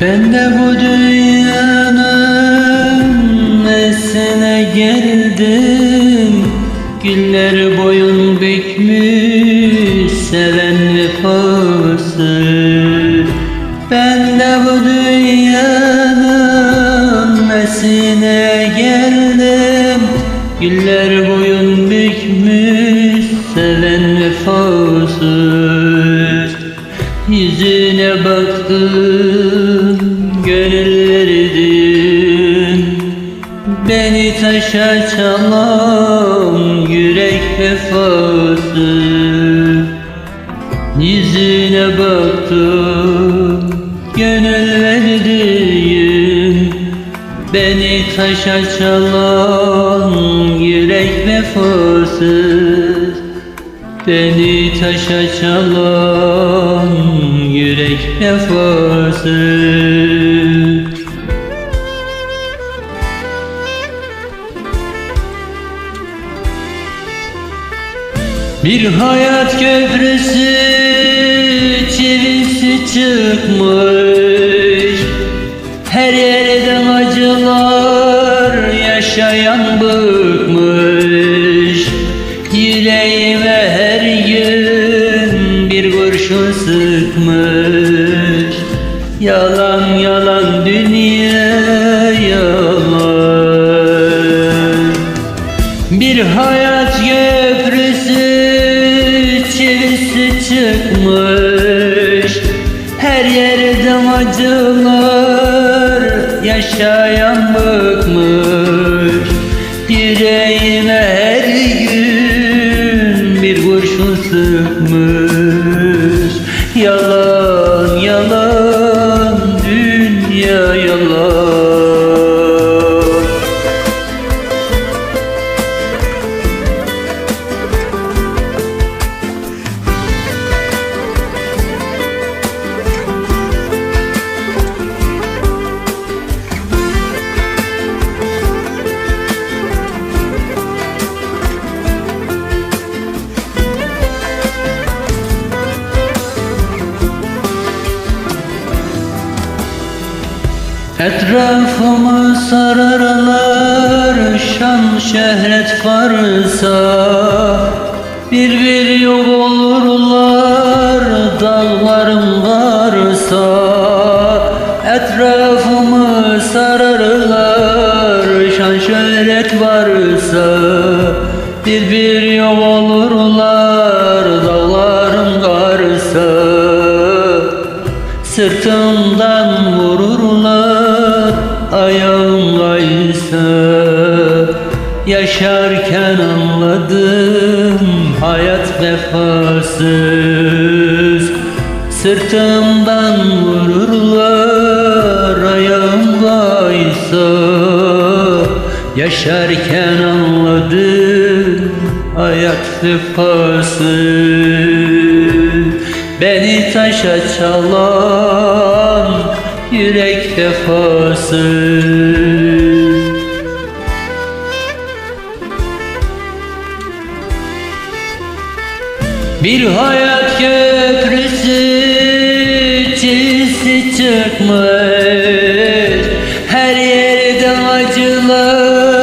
Ben de bu dünyanın nesine geldim? Güller boyun bükmüş seven vefasız Ben de bu dünyanın nesine geldim? Güller boyun bükmüş seven vefasız Yüzüne baktım, Beni taşa çalan yürek vefasız Yüzüne baktım, gönül verdim Beni taşa çalan yürek vefasız Beni taşa çalan yürek vefasız Bir hayat köprüsü çivisi çıkmış. Her yerden acılar yaşayan bıkmış. Yüreğime her gün bir kurşun sıkmış. Yalan yalan dünya yalan. Bir hayat çıkmış. Her yerde acılar yaşayan bıkmış Yüreğime her gün bir kurşun sıkmış Yalan yalan Etrafımı sararlar şan şehret varsa Bir bir yok olurlar dağlarım varsa. Etrafımı sararlar şan şöhret varsa Bir bir yok olurlar dağlarım varsa. Sırtımdan vururlar anladım hayat vefasız. Sırtımdan vururlar ayağım kaysa. Yaşarken anladım hayat vefasız. Beni taşa çalan yürek vefasız Bir hayat köprüsü çizsi çıkmış Her yerde acılar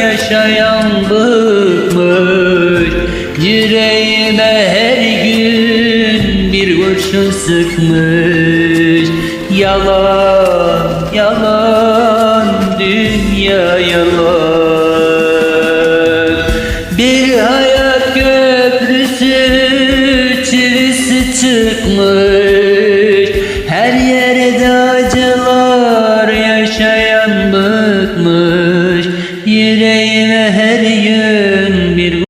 yaşayan bıkmış. Yüreğime her gün bir kurşun sıkmış. Yalan, yalan, dünya yalan her yerde